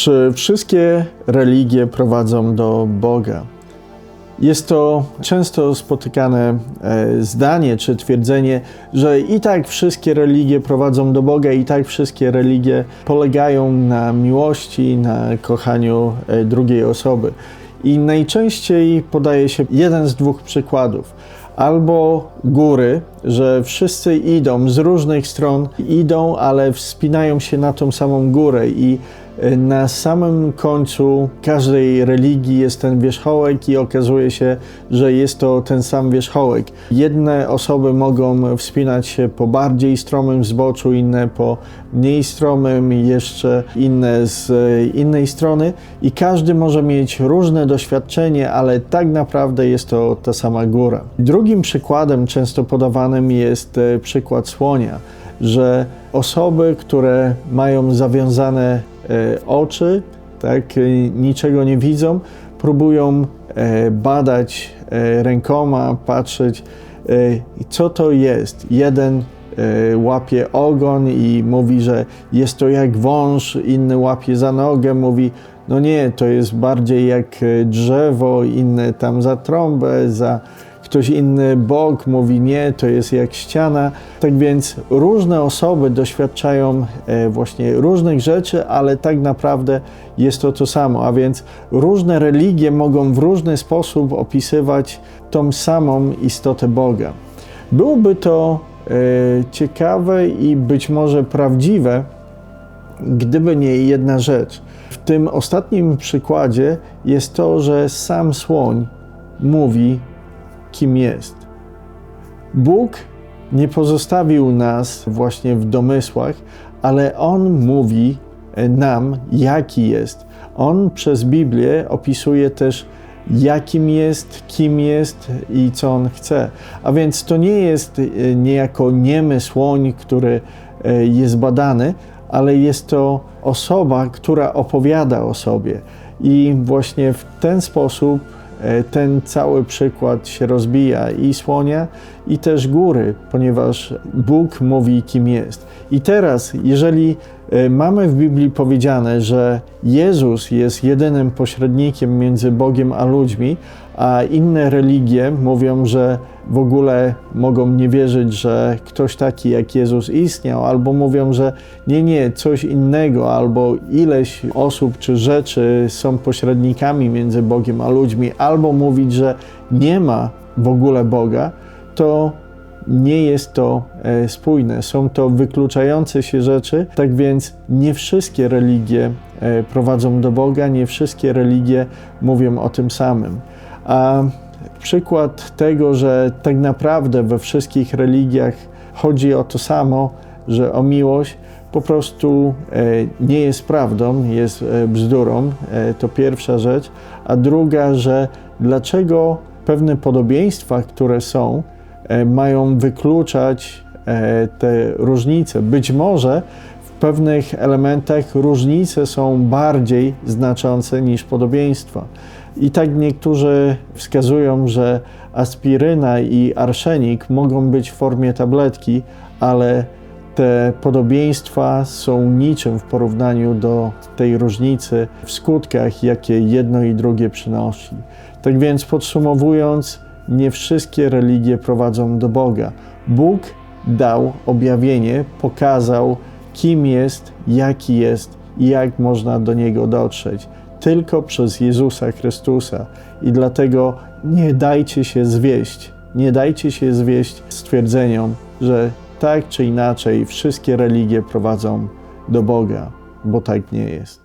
Czy wszystkie religie prowadzą do Boga? Jest to często spotykane e, zdanie czy twierdzenie, że i tak wszystkie religie prowadzą do Boga, i tak wszystkie religie polegają na miłości, na kochaniu e, drugiej osoby. I najczęściej podaje się jeden z dwóch przykładów. Albo góry, że wszyscy idą z różnych stron, idą, ale wspinają się na tą samą górę i na samym końcu każdej religii jest ten wierzchołek i okazuje się, że jest to ten sam wierzchołek. Jedne osoby mogą wspinać się po bardziej stromym zboczu, inne po mniej stromym, jeszcze inne z innej strony i każdy może mieć różne doświadczenie, ale tak naprawdę jest to ta sama góra. Drugim przykładem często podawanym jest e, przykład słonia, że osoby, które mają zawiązane oczy, tak, e, niczego nie widzą, próbują e, badać e, rękoma, patrzeć, e, co to jest. Jeden e, łapie ogon i mówi, że jest to jak wąż, inny łapie za nogę, mówi, no nie, to jest bardziej jak e, drzewo, inny tam za trąbę, za ktoś inny bok mówi nie, to jest jak ściana. Tak więc różne osoby doświadczają e, właśnie różnych rzeczy, ale tak naprawdę jest to to samo. A więc różne religie mogą w różny sposób opisywać tą samą istotę Boga. Byłoby to e, ciekawe i być może prawdziwe, gdyby nie jedna rzecz. W tym ostatnim przykładzie jest to, że sam słoń mówi, kim jest. Bóg nie pozostawił nas właśnie w domysłach, ale On mówi nam, jaki jest. On przez Biblię opisuje też, jakim jest, kim jest i co On chce. A więc to nie jest e, niejako niemy słoń, który e, jest badany, ale jest to osoba, która opowiada o sobie. I właśnie w ten sposób ten cały przykład się rozbija i słonia, i też góry, ponieważ Bóg mówi, kim jest. I teraz, jeżeli e, mamy w Biblii powiedziane, że Jezus jest jedynym pośrednikiem między Bogiem a ludźmi, a inne religie mówią, że w ogóle mogą nie wierzyć, że ktoś taki jak Jezus istniał, albo mówią, że nie, nie, coś innego, albo ileś osób czy rzeczy są pośrednikami między Bogiem a ludźmi, albo mówić, że nie ma w ogóle Boga, to nie jest to e, spójne. Są to wykluczające się rzeczy, tak więc nie wszystkie religie e, prowadzą do Boga, nie wszystkie religie mówią o tym samym. A przykład tego, że tak naprawdę we wszystkich religiach chodzi o to samo, że o miłość, po prostu e, nie jest prawdą, jest bzdurą. To pierwsza rzecz. A druga, że dlaczego pewne podobieństwa, które są, mają wykluczać e, te różnice. Być może w pewnych elementach różnice są bardziej znaczące niż podobieństwa. I tak niektórzy wskazują, że aspiryna i arszenik mogą być w formie tabletki, ale te podobieństwa są niczym w porównaniu do tej różnicy w skutkach, jakie jedno i drugie przynosi. Tak więc podsumowując, nie wszystkie religie prowadzą do Boga. Bóg dał objawienie, pokazał, kim jest, jaki jest i jak można do Niego dotrzeć. Tylko przez Jezusa Chrystusa. I dlatego nie dajcie się zwieść. Nie dajcie się zwieść stwierdzeniom, że tak czy inaczej wszystkie religie prowadzą do Boga, bo tak nie jest.